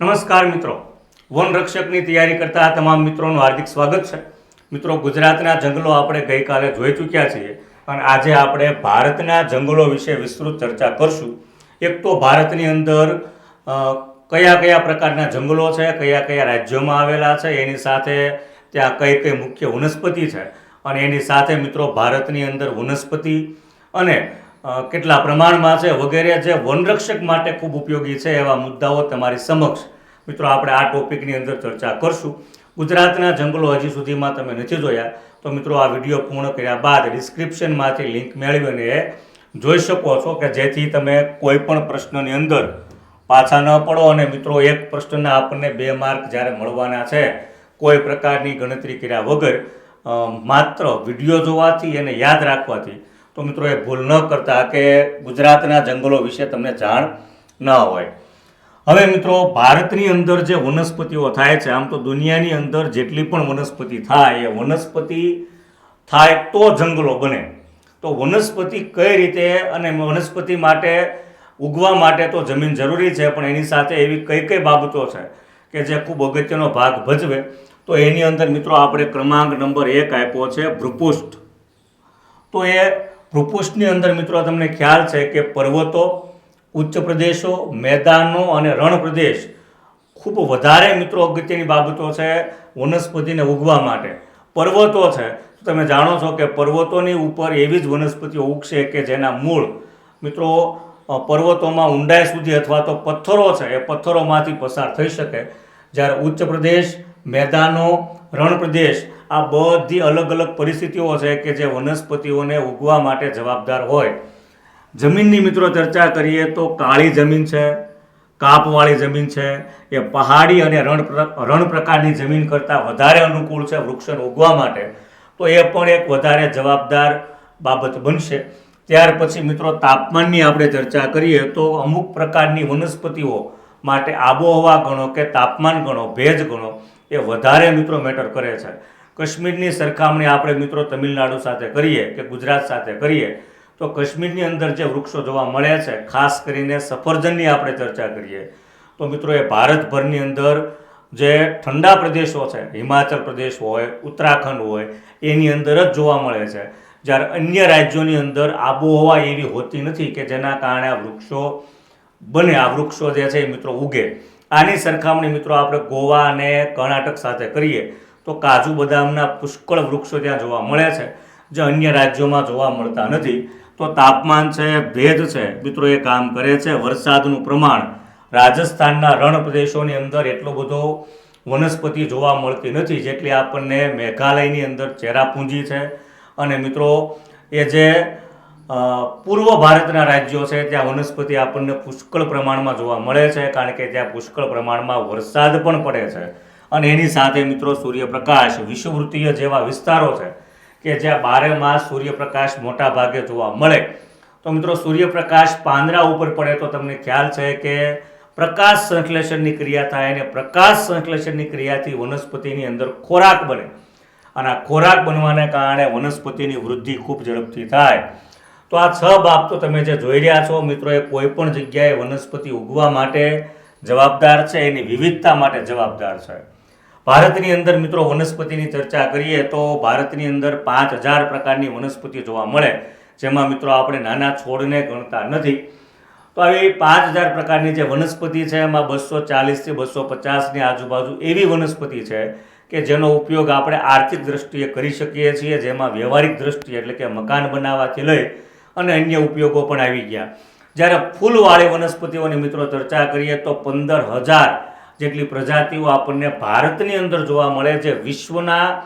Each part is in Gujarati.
નમસ્કાર મિત્રો. વન રક્ષકની તૈયારી કરતા તમામ મિત્રોનું હાર્દિક સ્વાગત છે. મિત્રો, ગુજરાતના જંગલો આપણે ગઈકાલે જોઈ ચૂક્યા છીએ અને આજે આપણે ભારતના જંગલો વિશે વિસ્તૃત ચર્ચા કરશું. એક તો ભારતની અંદર કયા કયા પ્રકારના જંગલો છે, કયા કયા રાજ્યોમાં આવેલા છે, એની સાથે ત્યાં કઈ કઈ મુખ્ય વનસ્પતિ છે અને એની સાથે મિત્રો ભારતની અંદર વનસ્પતિ અને કેટલા પ્રમાણમાં છે, વગેરે જે વનરક્ષક માટે ખૂબ ઉપયોગી છે એવા મુદ્દાઓ તમારી સમક્ષ. મિત્રો, આપણે આ ટોપિકની અંદર ચર્ચા કરશું. ગુજરાતના જંગલો હજી સુધીમાં તમે નથી જોયા, તો મિત્રો, આ વીડિયો પૂર્ણ કર્યા બાદ ડિસ્ક્રિપ્શનમાંથી લિંક મેળવીને જોઈ શકો છો કે જેથી તમે કોઈ પણ પ્રશ્નની અંદર પાછા ન પડો અને મિત્રો, એક પ્રશ્નના આપણને બે માર્ક જ્યારે મળવાના છે, કોઈ પ્રકારની ગણતરી કર્યા વગર માત્ર વીડિયો જોવાથી એને યાદ રાખવાથી તો મિત્રો એ ભૂલ ન કરતા કે ગુજરાતના જંગલો વિશે તમને જાણ ન હોય. હવે મિત્રો ભારતની અંદર જે વનસ્પતિઓ થાય છે, આમ તો દુનિયાની અંદર જેટલી પણ વનસ્પતિ થાય, એ વનસ્પતિ થાય તો જંગલો બને. તો વનસ્પતિ કઈ રીતે અને વનસ્પતિ માટે ઉગવા માટે તો જમીન જરૂરી છે, પણ એની સાથે એવી કઈ કઈ બાબતો છે કે જે ખૂબ અગત્યનો ભાગ ભજવે, તો એની અંદર મિત્રો આપણે ક્રમાંક નંબર એક આપ્યો છે, ભૃપુષ્ઠ. તો એ ભૂપૃષ્ઠની અંદર મિત્રો તમને ખ્યાલ છે કે પર્વતો, ઉચ્ચ પ્રદેશો, મેદાનો અને રણ પ્રદેશ ખૂબ વધારે મિત્રો અગત્યની બાબતો છે વનસ્પતિને ઉગવા માટે. પર્વતો છે. તમે જાણો છો કે પર્વતોની ઉપર એવી જ વનસ્પતિઓ ઉગશે કે જેના મૂળ મિત્રો પર્વતોમાં ઊંડાઈ સુધી અથવા તો પથ્થરો છે એ પથ્થરોમાંથી પસાર થઈ શકે. જ્યારે ઉચ્ચ પ્રદેશ, મેદાનો રણ પ્રદેશ આ બધી અલગ અલગ પરિસ્થિતિઓ છે કે જે વનસ્પતિઓને ઉગવા માટે જવાબદાર હોય. જમીનની મિત્રો ચર્ચા કરીએ તો કાળી જમીન છે, કાપવાળી જમીન છે, એ પહાડી અને રણ રણ પ્રકારની જમીન કરતાં વધારે અનુકૂળ છે વૃક્ષોને ઉગવા માટે. તો એ પણ એક વધારે જવાબદાર બાબત બનશે. ત્યાર પછી મિત્રો તાપમાનની આપણે ચર્ચા કરીએ તો અમુક પ્રકારની વનસ્પતિઓ માટે આબોહવા ગણો કે તાપમાન ગણો, ભેજ ગણો એ વધારે મિત્રો મેટર કરે છે. કાશ્મીરની સરખામણી આપણે મિત્રો તમિલનાડુ સાથે કરીએ કે ગુજરાત સાથે કરીએ, તો કાશ્મીરની અંદર જે વૃક્ષો જોવા મળે છે, ખાસ કરીને સફરજનની આપણે ચર્ચા કરીએ, તો મિત્રો એ ભારતભરની અંદર જે ઠંડા પ્રદેશો છે, હિમાચલ પ્રદેશ હોય, ઉત્તરાખંડ હોય, એની અંદર જ જોવા મળે છે. જ્યારે અન્ય રાજ્યોની અંદર આબોહવા એવી હોતી નથી કે જેના કારણે આ વૃક્ષો બને, આ વૃક્ષો જે છે એ મિત્રો ઉગે. આની સરખામણી મિત્રો આપણે ગોવા અને કર્ણાટક સાથે કરીએ. તો કાજુ બદામના પુષ્કળ વૃક્ષો ત્યાં જોવા મળે છે, જે અન્ય રાજ્યોમાં જોવા મળતા નથી. તો તાપમાન છે ભેદ છે, મિત્રો એ કામ કરે છે. વરસાદનું પ્રમાણ રાજસ્થાનના રણ પ્રદેશોની અંદર એટલો બધો વનસ્પતિ જોવા મળતી નથી જેટલી આપણને મેઘાલયની અંદર ચેરાપુંજી છે. અને મિત્રો, એ જે પૂર્વ ભારતના રાજ્યો છે, ત્યાં વનસ્પતિ આપણને પુષ્કળ પ્રમાણમાં જોવા મળે છે, કારણ કે ત્યાં પુષ્કળ પ્રમાણમાં વરસાદ પણ પડે છે. અને એની સાથે મિત્રો સૂર્યપ્રકાશ વિષુવૃત્તીય જેવા વિસ્તારો છે કે જ્યાં બારે માસ સૂર્યપ્રકાશ મોટા ભાગે જોવા મળે. તો મિત્રો સૂર્યપ્રકાશ પાંદડા ઉપર પડે તો તમને ખ્યાલ છે કે પ્રકાશ સંશ્લેષણની ક્રિયા થાય અને પ્રકાશ સંશ્લેષણની ક્રિયાથી વનસ્પતિની અંદર ખોરાક બને. અને આ ખોરાક બનવાને કારણે વનસ્પતિની વૃદ્ધિ ખૂબ ઝડપથી થાય. તો આ છ બાબતો તમે જે જોઈ રહ્યા છો મિત્રો એ કોઈ પણ જગ્યાએ વનસ્પતિ ઉગવા માટે જવાબદાર છે, એની વિવિધતા માટે જવાબદાર છે. ભારતની અંદર મિત્રો વનસ્પતિની ચર્ચા કરીએ તો ભારતની અંદર પાંચ હજાર પ્રકારની વનસ્પતિ જોવા મળે, જેમાં મિત્રો આપણે નાના છોડને ગણતા નથી. તો આવી પાંચ હજાર પ્રકારની જે વનસ્પતિ છે, એમાં બસો ચાલીસથી બસો પચાસની આજુબાજુ એવી વનસ્પતિ છે કે જેનો ઉપયોગ આપણે આર્થિક દ્રષ્ટિએ કરી શકીએ છીએ, જેમાં વ્યવહારિક દ્રષ્ટિએ એટલે કે મકાન બનાવવાથી લઈ અને અન્ય ઉપયોગો પણ આવી ગયા. જ્યારે ફૂલવાળી વનસ્પતિઓની મિત્રો ચર્ચા કરીએ તો પંદર હજાર જેટલી પ્રજાતિઓ આપણને ભારતની અંદર જોવા મળે છે, વિશ્વના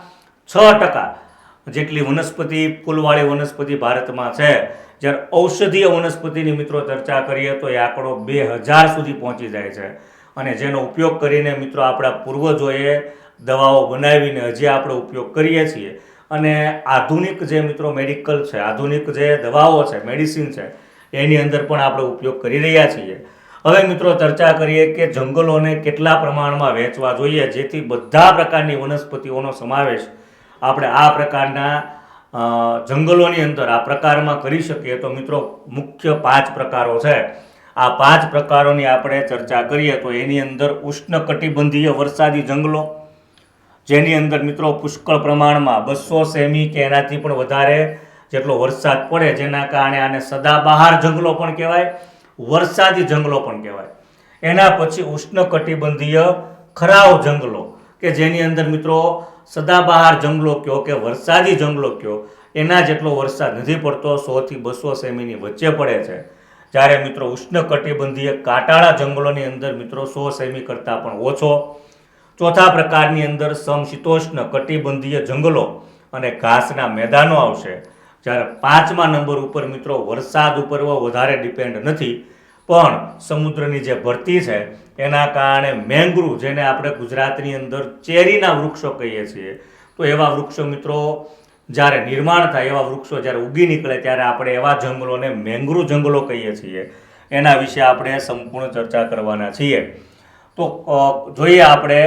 છ ટકા જેટલી વનસ્પતિ ફૂલવાળી વનસ્પતિ ભારતમાં છે. જ્યારે ઔષધીય વનસ્પતિની મિત્રો ચર્ચા કરીએ તો એ આંકડો બે હજાર સુધી પહોંચી જાય છે. અને જેનો ઉપયોગ કરીને મિત્રો આપણા પૂર્વજોએ દવાઓ બનાવીને હજી આપણે ઉપયોગ કરીએ છીએ. અને આધુનિક જે મિત્રો મેડિકલ છે, આધુનિક જે દવાઓ છે, મેડિસિન છે, એની અંદર પણ આપણે ઉપયોગ કરી રહ્યા છીએ. હવે મિત્રો ચર્ચા કરીએ કે જંગલોને કેટલા પ્રમાણમાં વહેંચવા જોઈએ, જેથી બધા પ્રકારની વનસ્પતિઓનો સમાવેશ આપણે આ પ્રકારના જંગલોની અંદર આ પ્રકારમાં કરી શકીએ. તો મિત્રો મુખ્ય પાંચ પ્રકારો છે. આ પાંચ પ્રકારોની આપણે ચર્ચા કરીએ તો એની અંદર ઉષ્ણકટિબંધીય વરસાદી જંગલો, જેની અંદર મિત્રો પુષ્કળ પ્રમાણમાં બસો સેમી કે એનાથી પણ વધારે જેટલો વરસાદ પડે, જેના કારણે આને સદાબહાર જંગલો પણ કહેવાય. વરસાદી જંગલો પણ કહેવાય. એના પછી ઉષ્ણકટિબંધીય ખરાવ જંગલો, કે જેની અંદર મિત્રો સદાબહાર જંગલો કયો કે વરસાદી જંગલો કયો, એના જેટલો વરસાદ નથી પડતો, સોથી બસો સેમીની વચ્ચે પડે છે. જ્યારે મિત્રો ઉષ્ણકટિબંધીય કાટાળા જંગલોની અંદર મિત્રો સો સેમી કરતાં પણ ઓછો. ચોથા પ્રકારની અંદર સમશીતોષ્ણ કટિબંધીય જંગલો અને ઘાસના મેદાનો આવશે. જ્યારે પાંચમા નંબર ઉપર મિત્રો વરસાદ ઉપર વધારે ડિપેન્ડ નથી. પણ સમુદ્રની જે ભરતી છે, એના કારણે મેંગ્રુવ જેને આપણે ગુજરાતની અંદર ચેરીના વૃક્ષો કહીએ છીએ, તો એવા વૃક્ષો મિત્રો જ્યારે નિર્માણ થાય, એવા વૃક્ષો જ્યારે ઉગી નીકળે ત્યારે આપણે એવા જંગલોને મેંગ્રુવ જંગલો કહીએ છીએ. એના વિશે આપણે સંપૂર્ણ ચર્ચા કરવાના છીએ. તો જોઈએ આપણે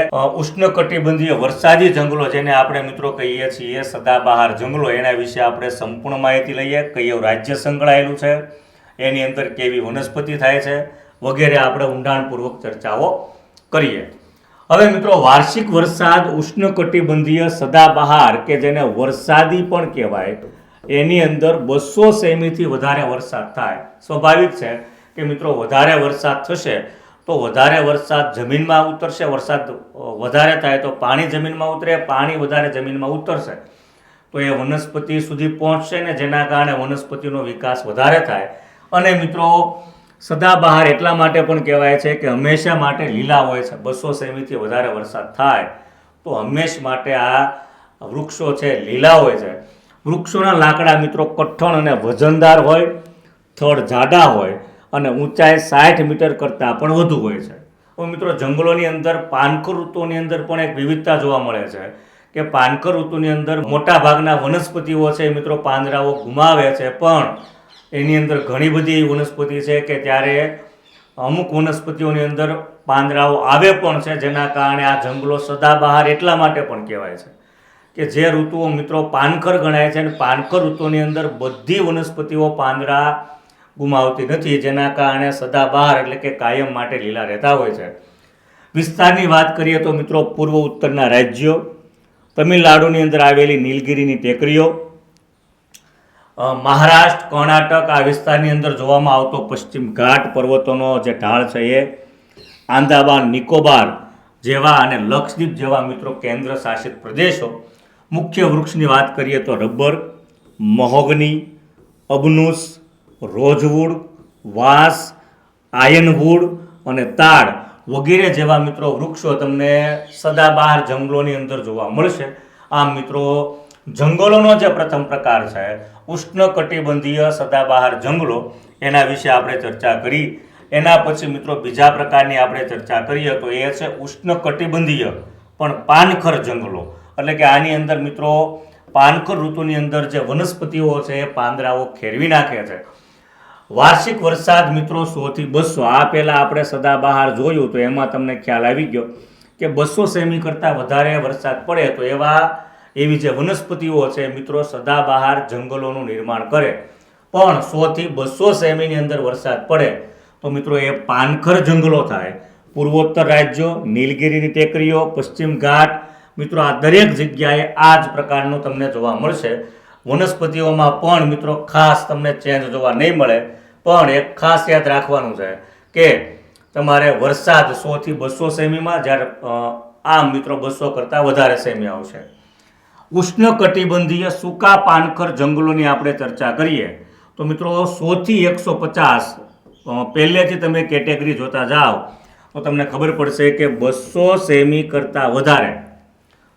ઉષ્ણકટિબંધીય વરસાદી જંગલો જેને આપણે મિત્રો કહીએ છીએ, સદાબહાર જંગલો, એના વિશે આપણે સંપૂર્ણ માહિતી લઈએ. કયું રાજ્ય સંકળાયેલું છે, એની અંદર કેવી વનસ્પતિ થાય છે, વગેરે આપણે ઊંડાણપૂર્વક ચર્ચાઓ કરીએ. હવે મિત્રો, વાર્ષિક વરસાદ ઉષ્ણકટિબંધીય સદાબહાર કે જેને વરસાદી પણ કહેવાય, એની અંદર બસો સેમીથી વધારે વરસાદ થાય. સ્વાભાવિક છે કે મિત્રો, વધારે વરસાદ થશે તો વધારે વરસાદ જમીનમાં ઉતરશે, વરસાદ વધારે થાય તો પાણી જમીનમાં ઉતરે, પાણી વધારે જમીનમાં ઉતરશે. તો એ વનસ્પતિ સુધી પહોંચશે ને જેના કારણે વનસ્પતિનો વિકાસ વધારે થાય. અને મિત્રો સદાબહાર એટલા માટે પણ કહેવાય છે કે હંમેશા માટે લીલા હોય છે. બસો સેમીથી વધારે વરસાદ થાય તો હંમેશ માટે આ વૃક્ષો છે લીલા હોય છે. વૃક્ષોના લાકડા મિત્રો કઠણ અને વજનદાર હોય, થડ જાડા હોય. અને ઊંચાઈ સાઠ મીટર કરતાં પણ વધુ હોય છે. હવે મિત્રો, જંગલોની અંદર પાનખર ઋતુની અંદર પણ એક વિવિધતા જોવા મળે છે કે પાનખર ઋતુની અંદર મોટા ભાગના વનસ્પતિઓ છે મિત્રો પાંદડાઓ ગુમાવે છે. પણ એની અંદર ઘણી બધી વનસ્પતિ છે કે ત્યારે અમુક વનસ્પતિઓની અંદર પાંદડાઓ આવે પણ છે, જેના કારણે આ જંગલો સદાબહાર એટલા માટે પણ કહેવાય છે કે જે ઋતુઓ મિત્રો પાનખર ગણાય છે અને પાનખર ઋતુની અંદર બધી વનસ્પતિઓ પાંદડા ગુમાવતી નથી. જેના કારણે સદાબહાર એટલે કે કાયમ માટે લીલા રહેતા હોય છે. વિસ્તારની વાત કરીએ તો મિત્રો પૂર્વ ઉત્તરના રાજ્યો, તમિલનાડુની અંદર આવેલી નીલગિરીની ટેકરીઓ મહારાષ્ટ્ર, કર્ણાટક આ વિસ્તારની અંદર જોવામાં આવતો પશ્ચિમ ઘાટ પર્વતોનો જે ઢાળ છે એ આંદામાન, નિકોબાર જેવા અને લક્ષદ્વીપ જેવા મિત્રો કેન્દ્ર શાસિત પ્રદેશો. મુખ્ય વૃક્ષની વાત કરીએ તો રબર, મહોગની, અબનુસ રોઝવુડ વાંસ આયનવુડ અને તાડ વગેરે જેવા મિત્રો વૃક્ષો તમને સદાબહાર જંગલોની અંદર જોવા મળશે. આમ મિત્રો, જંગલોનો જે પ્રથમ પ્રકાર છે, ઉષ્ણકટિબંધીય સદાબહાર જંગલો, એના વિશે આપણે ચર્ચા કરી. એના પછી મિત્રો બીજા પ્રકારની આપણે ચર્ચા કરીએ તો એ છે ઉષ્ણકટિબંધીય, પણ પાનખર જંગલો. એટલે કે આની અંદર મિત્રો, પાનખર ઋતુની અંદર જે વનસ્પતિઓ છે એ પાંદડાઓ ખેરવી નાખે છે. વાર્ષિક વરસાદ મિત્રો સોથી બસો. આ પહેલાં આપણે સદાબહાર જોયું તો એમાં તમને ખ્યાલ આવી ગયો કે બસો સેમી કરતાં વધારે વરસાદ પડે તો એવા એવી જે વનસ્પતિઓ છે મિત્રો સદાબહાર જંગલોનું નિર્માણ કરે. પણ સોથી બસો સેમીની અંદર વરસાદ પડે તો મિત્રો એ પાનખર જંગલો થાય. પૂર્વોત્તર રાજ્યો, નીલગિરીની ટેકરીઓ, પશ્ચિમ ઘાટ. મિત્રો આ દરેક જગ્યાએ આ જ પ્રકારનું તમને જોવા મળશે. વનસ્પતિઓમાં પણ મિત્રો ખાસ તમને ચેન્જ જોવા નહીં મળે. પણ એક ખાસ યાદ રાખવાનું છે કે તમારે વરસાદ સોથી બસો સેમીમાં જ્યારે આમ મિત્રો બસો કરતાં વધારે સેમી આવશે. ઉષ્ણકટિબંધીય સૂકા પાનખર જંગલોની આપણે ચર્ચા કરીએ, તો મિત્રો સોથી એકસો પચાસ પહેલેથી તમે કેટેગરી જોતા જાઓ, તો તમને ખબર પડશે કે બસો સેમી કરતાં વધારે.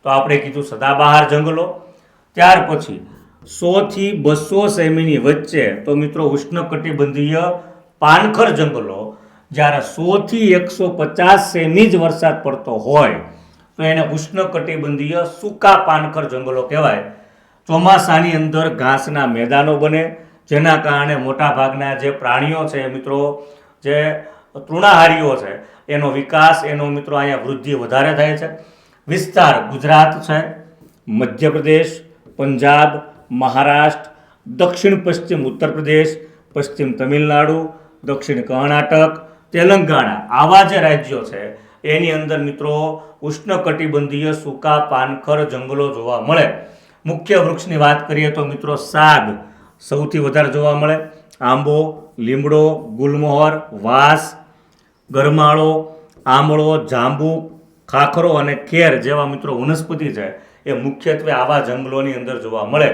તો આપણે કીધું સદાબહાર જંગલો, ત્યાર પછી સોથી બસો સેમીની વચ્ચે, તો મિત્રો ઉષ્ણકટિબંધીય પાનખર જંગલો, જ્યારે સોથી એકસો પચાસ સેમી જ વરસાદ પડતો હોય, તો એને ઉષ્ણકટિબંધીય સૂકા પાનખર જંગલો કહેવાય. ચોમાસાની અંદર ઘાસના મેદાનો બને, જેના કારણે મોટાભાગના જે પ્રાણીઓ છે મિત્રો, જે તૃણાહારીઓ છે, એનો વિકાસ, એનો મિત્રો અહીંયા વૃદ્ધિ વધારે થાય છે. વિસ્તાર ગુજરાત છે, મધ્યપ્રદેશ, પંજાબ મહારાષ્ટ્ર, દક્ષિણ, પશ્ચિમ, ઉત્તર પ્રદેશ, પશ્ચિમ તમિલનાડુ, દક્ષિણ કર્ણાટક, તેલંગાણા આવા જે રાજ્યો છે, એની અંદર મિત્રો ઉષ્ણકટિબંધીય સૂકા પાનખર જંગલો જોવા મળે. મુખ્ય વૃક્ષની વાત કરીએ તો મિત્રો સાગ સૌથી વધારે જોવા મળે. આંબો, લીમડો, ગુલમોહર, વાસ, ગરમાળો, આમળો, જાંબુ, ખાખરો અને કેર જેવા મિત્રો વનસ્પતિ છે, એ મુખ્યત્વે આવા જંગલોની અંદર જોવા મળે.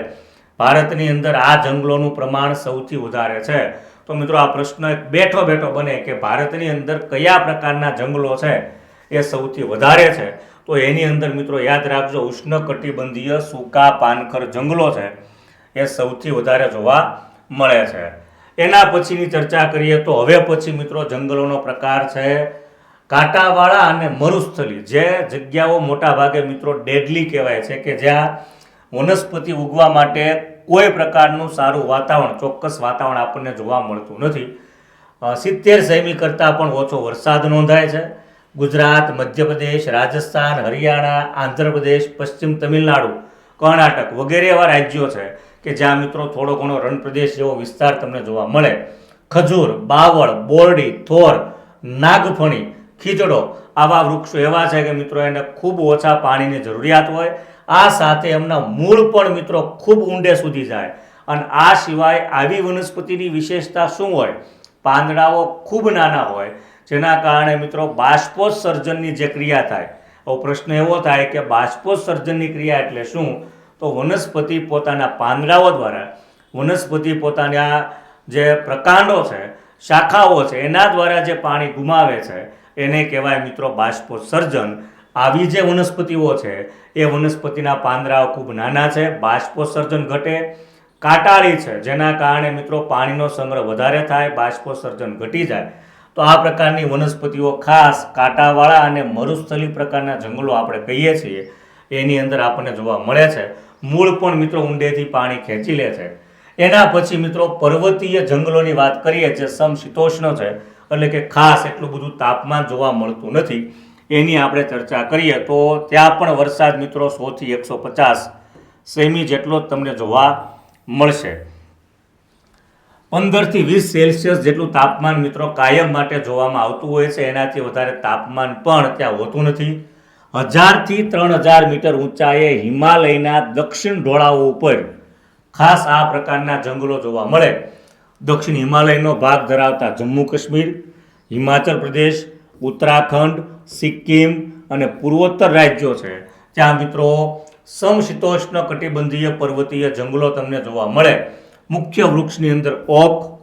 ભારતની અંદર આ જંગલોનું પ્રમાણ સૌથી વધારે છે. તો મિત્રો આ પ્રશ્ન બેઠો બેઠો બને કે ભારતની અંદર કયા પ્રકારના જંગલો છે એ સૌથી વધારે છે. તો એની અંદર મિત્રો યાદ રાખજો, ઉષ્ણકટિબંધીય સૂકા પાનખર જંગલો છે એ સૌથી વધારે જોવા મળે છે. એના પછીની ચર્ચા કરીએ તો હવે પછી મિત્રો જંગલોનો પ્રકાર છે કાંટાવાળા અને મરુસ્થલી. જે જગ્યાઓ મોટાભાગે મિત્રો ડેડલી કહેવાય છે કે જ્યાં વનસ્પતિ ઉગવા માટે કોઈ પ્રકારનું સારું વાતાવરણ, ચોક્કસ વાતાવરણ આપણને જોવા મળતું નથી. સિત્તેર સેમી કરતાં પણ ઓછો વરસાદ નોંધાય છે. ગુજરાત, મધ્યપ્રદેશ, રાજસ્થાન, હરિયાણા, આંધ્રપ્રદેશ, પશ્ચિમ તમિલનાડુ, કર્ણાટક વગેરે એવા રાજ્યો છે કે જ્યાં મિત્રો થોડો ઘણો રણ પ્રદેશ જેવો વિસ્તાર તમને જોવા મળે. ખજૂર, બાવળ, બોરડી, થોર, નાગફણી ખીચડો આવા વૃક્ષો એવા છે કે મિત્રો એને ખૂબ ઓછા પાણીની જરૂરિયાત હોય. આ સાથે એમના મૂળ પણ મિત્રો ખૂબ ઊંડે સુધી જાય. અને આ સિવાય આવી વનસ્પતિની વિશેષતા શું હોય? પાંદડાઓ ખૂબ નાના હોય, જેના કારણે મિત્રો બાષ્પોત્સર્જનની જે ક્રિયા થાય હવે પ્રશ્ન એવો થાય કે બાષ્પોત્સર્જનની ક્રિયા એટલે શું? તો વનસ્પતિ પોતાના પાંદડાઓ દ્વારા, વનસ્પતિ પોતાના જે પ્રકાંડો છે, શાખાઓ છે, એના દ્વારા જે પાણી ગુમાવે છે, એને કહેવાય મિત્રો બાષ્પોત્સર્જન. આવી જે વનસ્પતિઓ છે, એ વનસ્પતિના પાંદડા ખૂબ નાના છે, બાષ્પોત્સર્જન ઘટે, કાટાળી છે. જેના કારણે મિત્રો પાણીનો સંગ્રહ વધારે થાય, બાષ્પોત્સર્જન ઘટી જાય. તો આ પ્રકારની વનસ્પતિઓ ખાસ કાંટાવાળા અને મરુસ્થલી પ્રકારના જંગલો આપણે કહીએ છીએ, એની અંદર આપણને જોવા મળે છે. મૂળ પણ મિત્રો ઊંડેથી પાણી ખેંચી લે છે. એના પછી મિત્રો પર્વતીય જંગલોની વાત કરીએ, જે સમશીતોષ્ણ છે, એટલે કે ખાસ એટલું બધું તાપમાન જોવા મળતું નથી. એની આપણે ચર્ચા કરીએ તો ત્યાં પણ વરસાદ મિત્રો સોથી એકસો પચાસ સેમી જેટલો તમને જોવા મળશે. પંદરથી વીસ સેલ્સિયસ જેટલું તાપમાન મિત્રો કાયમ માટે જોવામાં આવતું હોય છે. એનાથી વધારે તાપમાન પણ ત્યાં હોતું નથી. હજારથી ત્રણ હજાર મીટર ઊંચાઈએ હિમાલયના દક્ષિણ ઢોળાવો ઉપર ખાસ આ પ્રકારના જંગલો જોવા મળે. દક્ષિણ હિમાલયનો ભાગ ધરાવતા જમ્મુ કાશ્મીર, હિમાચલ પ્રદેશ, ઉત્તરાખંડ સિક્કિમ અને પૂર્વોત્તર રાજ્યો છે. જ્યાં મિત્રો સમશીતોષ્ણ કટિબંધીય પર્વતીય જંગલો તમને જોવા મળે. મુખ્ય વૃક્ષની અંદર ઓક,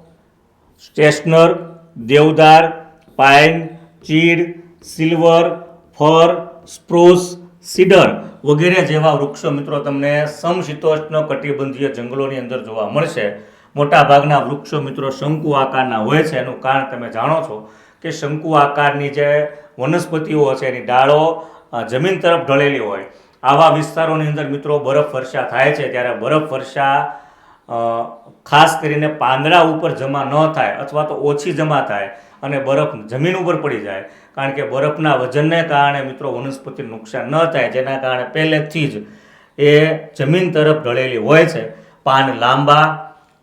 સ્ટેશનર, દેવદાર, પાઇન, ચીડ, સિલ્વર, ફર, સ્પ્રુસ, સીડર વગેરે જેવા વૃક્ષો મિત્રો તમને સમશીતોષ્ણ કટિબંધીય જંગલોની અંદર જોવા મળશે. મોટાભાગના વૃક્ષો મિત્રો શંકુ આકારના હોય છે, એનું કારણ તમે જાણો છો. કે શંકુ આકારની જે વનસ્પતિઓ છે, એની ડાળો જમીન તરફ ઢળેલી હોય. આવા વિસ્તારોની અંદર મિત્રો બરફ વર્ષા થાય છે, ત્યારે બરફ વર્ષા ખાસ કરીને પાંદડા ઉપર જમા ન થાય અથવા તો ઓછી જમા થાય અને બરફ જમીન ઉપર પડી જાય. કારણ કે બરફના વજનને કારણે મિત્રો વનસ્પતિને નુકસાન ન થાય, જેના કારણે પહેલેથી જ એ જમીન તરફ ઢળેલી હોય છે. પાન લાંબા,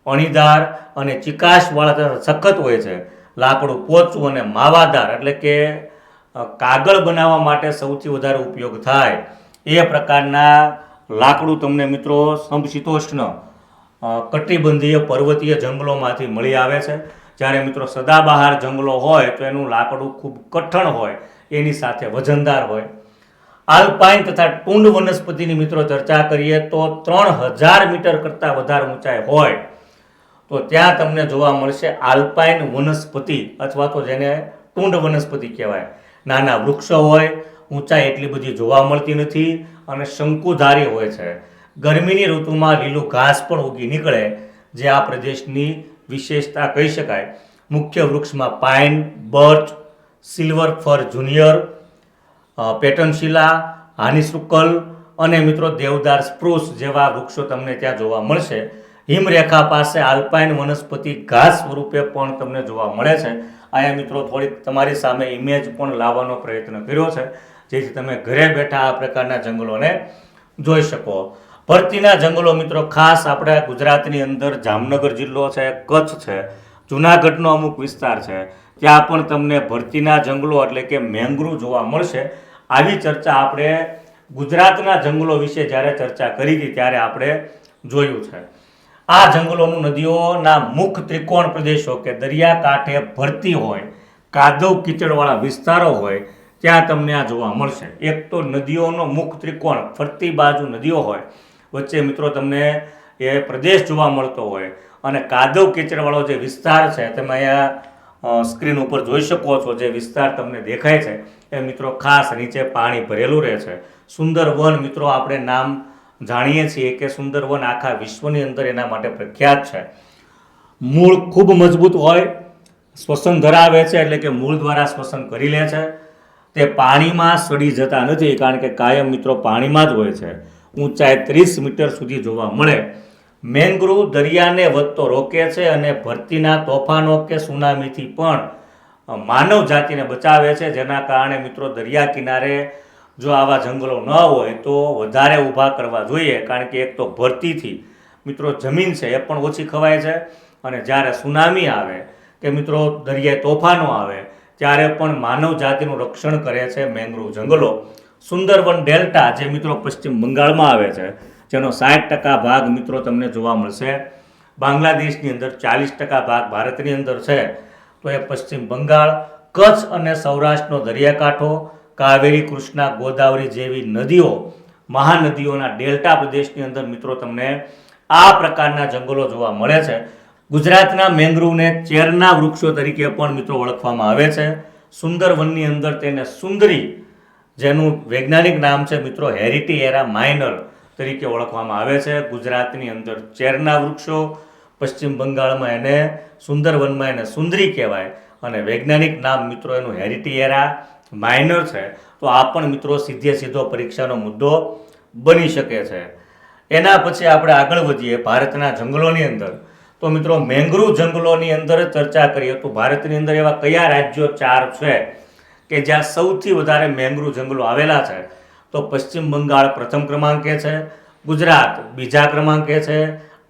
અણીદાર અને ચિકાશવાળા સખત હોય છે. લાકડું પોચું અને માવાદાર એટલે કે કાગળ બનાવવા માટે સૌથી વધારે ઉપયોગ થાય. એ પ્રકારના લાકડું તમને મિત્રો સમશીતોષ્ણ કટિબંધીય પર્વતીય જંગલોમાંથી મળી આવે છે. જ્યારે મિત્રો સદાબહાર જંગલો હોય તો એનું લાકડું ખૂબ કઠણ હોય, એની સાથે વજનદાર હોય. આલ્પાઇન તથા ટૂંડ વનસ્પતિની મિત્રો ચર્ચા કરીએ તો ત્રણ હજાર મીટર કરતાં વધારે ઊંચાઈ હોય. તો ત્યાં તમને જોવા મળશે આલ્પાઇન વનસ્પતિ અથવા તો જેને ટૂંડ વનસ્પતિ કહેવાય. નાના વૃક્ષો હોય, ઊંચાઈ એટલી બધી જોવા મળતી નથી અને શંકુધારી હોય છે. ગરમીની ઋતુમાં લીલું ઘાસ પણ ઉગી નીકળે, જે આ પ્રદેશની વિશેષતા કહી શકાય. મુખ્ય વૃક્ષમાં pine birch, silver fir juniper પેટનશિલા honeysuckle અને મિત્રો દેવદાર સ્પ્રુસ જેવા વૃક્ષો તમને ત્યાં જોવા મળશે. હિમરેખા પાસે આલ્પાઇન વનસ્પતિ ઘાસ સ્વરૂપે પણ તમને જોવા મળે છે. અહીંયા મિત્રો થોડીક તમારી સામે ઇમેજ પણ લાવવાનો પ્રયત્ન કર્યો છે. જેથી તમે ઘરે બેઠા આ પ્રકારના જંગલોને જોઈ શકો. ભરતીના જંગલો મિત્રો ખાસ આપણે ગુજરાતની અંદર જામનગર જિલ્લો છે, કચ્છ છે, જુનાગઢનો અમુક વિસ્તાર છે. ત્યાં પણ તમને ભરતીના જંગલો એટલે કે મેંગ્રુવ જોવા મળશે. આવી ચર્ચા આપણે ગુજરાતના જંગલો વિશે જ્યારે ચર્ચા કરી હતી ત્યારે આપણે જોયું છે. આ જંગલોનું નદીઓના મુખ ત્રિકોણ પ્રદેશો કે દરિયાકાંઠે ભરતી હોય, કાદવ કીચડવાળા વિસ્તારો હોય, ત્યાં તમને આ જોવા મળશે. એક તો નદીઓનો મુખ ત્રિકોણ ફરતી બાજુ નદીઓ હોય, વચ્ચે મિત્રો તમને એ પ્રદેશ જોવા મળતો હોય અને કાદવ કીચડવાળો જે વિસ્તાર છે, તમે અહીંયા સ્ક્રીન ઉપર જોઈ શકો છો, જે વિસ્તાર તમને દેખાય છે, એ મિત્રો ખાસ નીચે પાણી ભરેલું રહે છે. સુંદર વન મિત્રો, આપણે નામ જાણીએ છીએ કે સુંદરવન આખા વિશ્વની અંદર એના માટે પ્રખ્યાત છે. મૂળ ખૂબ મજબૂત હોય, શ્વસન ધરાવે છે એટલે કે મૂળ દ્વારા શ્વસન કરી લે છે. તે પાણીમાં સડી જતા નથી, કારણ કે કાયમ મિત્રો પાણીમાં જ હોય છે. ઊંચાઈ ત્રીસ મીટર સુધી જોવા મળે. મેંગ્રુવ દરિયાને વધતો રોકે છે અને ભરતીના તોફાનો કે સુનામીથી પણ માનવ જાતિને બચાવે છે, જેના કારણે મિત્રો દરિયા કિનારે જો આવા જંગલો ન હોય તો વધારે ઊભા કરવા જોઈએ, કારણ કે એક તો ભરતીથી મિત્રો જમીન છે એ પણ ઓછી ખવાય છે અને જ્યારે સુનામી આવે કે મિત્રો દરિયાઈ તોફાનો આવે, ત્યારે પણ માનવ જાતિનું રક્ષણ કરે છે મેંગ્રુવ જંગલો. સુંદરવન ડેલ્ટા જે મિત્રો પશ્ચિમ બંગાળમાં આવે છે, જેનો સાઠ ટકા ભાગ મિત્રો તમને જોવા મળશે. બાંગ્લાદેશની અંદર ચાલીસ ટકા ભાગ ભારતની અંદર છે. તો એ પશ્ચિમ બંગાળ, કચ્છ અને સૌરાષ્ટ્રનો દરિયાકાંઠો કાવેરી, કૃષ્ણા, ગોદાવરી જેવી નદીઓ, મહાનદીઓના ડેલ્ટા પ્રદેશની અંદર મિત્રો તમને આ પ્રકારના જંગલો જોવા મળે છે. ગુજરાતના મેંગ્રુવને ચેરના વૃક્ષો તરીકે પણ મિત્રો ઓળખવામાં આવે છે. સુંદરવનની અંદર તેને સુંદરી, જેનું વૈજ્ઞાનિક નામ છે મિત્રો હેરિટીએરા માઇનર તરીકે ઓળખવામાં આવે છે. ગુજરાતની અંદર ચેરના વૃક્ષો, પશ્ચિમ બંગાળમાં એને સુંદરવનમાં એને સુંદરી કહેવાય અને વૈજ્ઞાનિક નામ મિત્રો એનું હેરિટીએરા માઇનર છે, તો આ પણ મિત્રો સીધે સીધો પરીક્ષાનો મુદ્દો બની શકે છે. એના પછી આપણે આગળ વધીએ ભારતના જંગલોની અંદર. તો મિત્રો મેંગ્રુવ જંગલોની અંદર ચર્ચા કરીએ તો ભારતની અંદર એવા કયા રાજ્યો ચાર છે કે જ્યાં સૌથી વધારે મેંગ્રુવ જંગલો આવેલા છે? તો પશ્ચિમ બંગાળ પ્રથમ ક્રમાંકે છે, ગુજરાત બીજા ક્રમાંકે છે,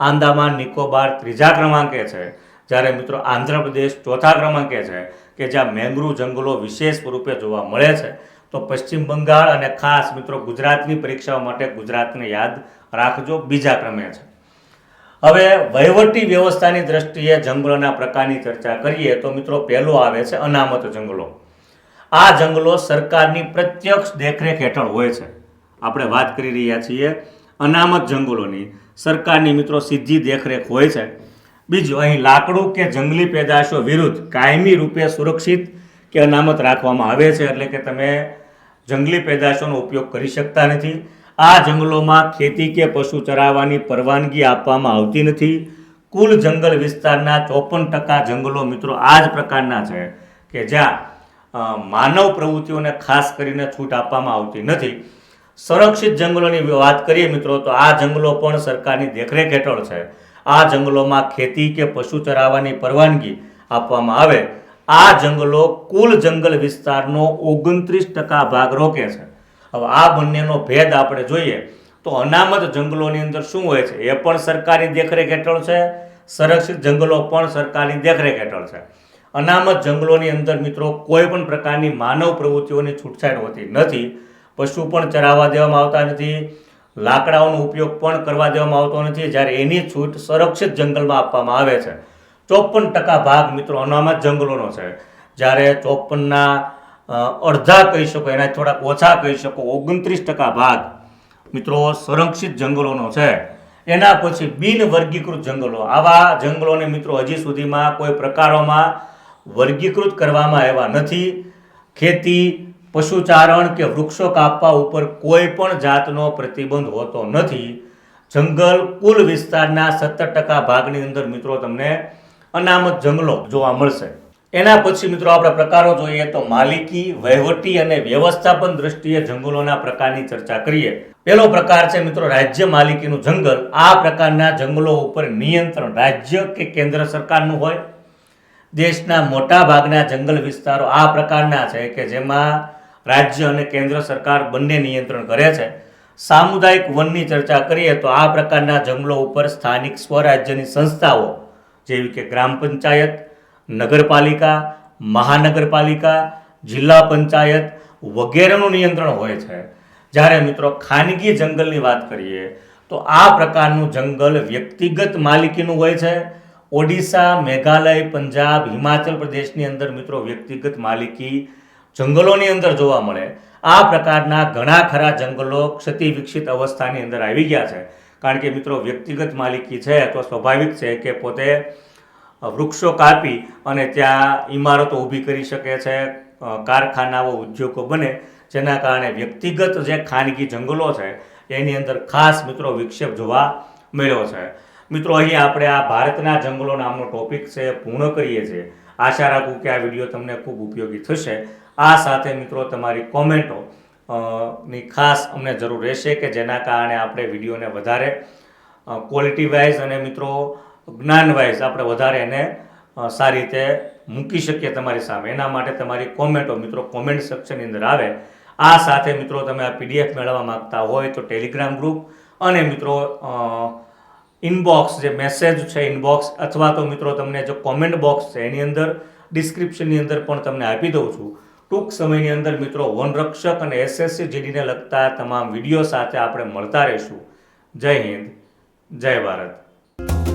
આંદામાન, નિકોબાર ત્રીજા ક્રમાંકે છે. જ્યારે મિત્રો આંધ્રપ્રદેશ ચોથા ક્રમાંકે છે કે જ્યાં મેંગ્રુવ જંગલો વિશેષ રૂપે જોવા મળે છે, તો પશ્ચિમ બંગાળ અને ખાસ મિત્રો ગુજરાતની પરીક્ષાઓ માટે ગુજરાતને યાદ રાખજો બીજા ક્રમે છે. હવે વહીવટી વ્યવસ્થાની દ્રષ્ટિએ જંગલોના પ્રકારની ચર્ચા કરીએ, તો મિત્રો પહેલો આવે છે અનામત જંગલો. આ જંગલો સરકારની પ્રત્યક્ષ દેખરેખ હેઠળ હોય છે. આપણે વાત કરી રહ્યા છીએ અનામત જંગલોની. સરકારની મિત્રો સીધી દેખરેખ હોય છે. બીજું, અહીં લાકડું કે જંગલી પેદાશો વિરુદ્ધ કાયમી રૂપે સુરક્ષિત કે અનામત રાખવામાં આવે છે એટલે કે તમે જંગલી પેદાશોનો ઉપયોગ કરી શકતા નથી. આ જંગલોમાં ખેતી કે પશુ ચરાવવાની પરવાનગી આપવામાં આવતી નથી. કુલ જંગલ વિસ્તારના ચોપન ટકા જંગલો મિત્રો આ જ પ્રકારના છે કે જ્યાં માનવ પ્રવૃત્તિઓને ખાસ કરીને છૂટ આપવામાં આવતી નથી. સંરક્ષિત જંગલોની વાત કરીએ મિત્રો, તો આ જંગલો પણ સરકારની દેખરેખ હેઠળ છે. આ જંગલોમાં ખેતી કે પશુ ચરાવવાની પરવાનગી આપવામાં આવે. આ જંગલો કુલ જંગલ વિસ્તારનો ઓગણત્રીસ ટકા ભાગ રોકે છે. હવે આ બંનેનો ભેદ આપણે જોઈએ તો અનામત જંગલોની અંદર શું હોય છે? એ પણ સરકારી દેખરેખ હેઠળ છે. સંરક્ષિત જંગલો પણ સરકારની દેખરેખ હેઠળ છે. અનામત જંગલોની અંદર મિત્રો કોઈ પણ પ્રકારની માનવ પ્રવૃત્તિઓની છૂટછાટ હોતી નથી. પશુ પણ ચરાવવા દેવામાં આવતા નથી. લાકડાઓનો ઉપયોગ પણ કરવા દેવામાં આવતો નથી. જ્યારે એની છૂટ સંરક્ષિત જંગલમાં આપવામાં આવે છે. ચોપન ટકા ભાગ મિત્રો અનામત જંગલોનો છે. જ્યારે ચોપનના અડધા કહી શકો, એના થોડાક ઓછા કહી શકો, ઓગણત્રીસ ટકા ભાગ મિત્રો સંરક્ષિત જંગલોનો છે. એના પછી બિન વર્ગીકૃત જંગલો. આવા જંગલોને મિત્રો હજી સુધીમાં કોઈ પ્રકારોમાં વર્ગીકૃત કરવામાં આવ્યા નથી. ખેતી પશુચારણ કે વૃક્ષો કાપવા ઉપર કોઈ પણ જાતનો પ્રતિબંધ હોતો નથી. જંગલ કુલ વિસ્તારના સત્તર ટકા ભાગની અંદર મિત્રો તમને અનામત જંગલો જોવા મળશે. એના પછી મિત્રો આપણે પ્રકારો જોઈએ તો માલિકી, વહીવટી અને વ્યવસ્થાપન દ્રષ્ટિએ જંગલોના પ્રકારની ચર્ચા કરીએ. પહેલો પ્રકાર છે મિત્રો રાજ્ય માલિકીનું જંગલ. આ પ્રકારના જંગલો ઉપર નિયંત્રણ રાજ્ય કે કેન્દ્ર સરકારનું હોય? દેશના મોટા ભાગના જંગલ વિસ્તારો આ પ્રકારના છે કે જેમાં રાજ્ય અને કેન્દ્ર સરકાર બંને નિયંત્રણ કરે છે. સામુદાયિક વનની ચર્ચા કરીએ તો આ પ્રકારના જંગલો ઉપર સ્થાનિક સ્વરાજ્યની સંસ્થાઓ, જેવી કે ગ્રામ પંચાયત, નગરપાલિકા, મહાનગરપાલિકા, જિલ્લા પંચાયત વગેરેનું નિયંત્રણ હોય છે. જ્યારે મિત્રો ખાનગી જંગલની વાત કરીએ, તો આ પ્રકારનું જંગલ વ્યક્તિગત માલિકીનું હોય છે. ઓડિશા, મેઘાલય, પંજાબ, હિમાચલ પ્રદેશની અંદર મિત્રો વ્યક્તિગત માલિકી જંગલોની અંદર જોવા મળે, આ પ્રકારના ઘણા ખરા જંગલો ક્ષતિ વિકસિત અવસ્થાની અંદર આવી ગયા છે. કારણ કે મિત્રો, વ્યક્તિગત માલિકી છે તો સ્વાભાવિક છે કે પોતે વૃક્ષો કાપી અને ત્યાં ઇમારતો ઊભી કરી શકે છે કારખાનાઓ, ઉદ્યોગો બને, જેના કારણે વ્યક્તિગત જે ખાનગી જંગલો છે, એની અંદર ખાસ મિત્રો વિક્ષેપ જોવા મળ્યો છે. મિત્રો, અહીં આપણે આ ભારતના જંગલો નામનો ટોપિક છે, પૂર્ણ કરીએ છીએ. આશા રાખું કે આ વીડિયો તમને ખૂબ ઉપયોગી થશે. આ સાથે મિત્રો તમારી કોમેન્ટો ની ખાસ અમને જરૂર રહેશે કે જેના કારણે આપણે વિડીયોને વધારે ક્વોલિટી વાઇઝ અને મિત્રો જ્ઞાન વાઇઝ આપણે વધારે એને સારી રીતે મૂકી શકીએ તમારી સામે. એના માટે તમારી કોમેન્ટો મિત્રો કોમેન્ટ સેક્શનની અંદર આવે. આ સાથે મિત્રો તમે આ પીડીએફ મેળવવા માગતા હોય તો ટેલિગ્રામ ગ્રુપ અને મિત્રો ઇનબોક્સ જે મેસેજ છે ઇનબોક્સ અથવા તો મિત્રો તમને જો કોમેન્ટ બોક્સ છે એની અંદર ડિસ્ક્રિપ્શનની અંદર પણ તમને આપી દઉં છું. ટૂંક સમયની અંદર મિત્રો વનરક્ષક અને એસએસસી જીડીને લગતા તમામ વીડિયો સાથે આપણે મળતા રહીશું. જય હિન્દ, જય ભારત.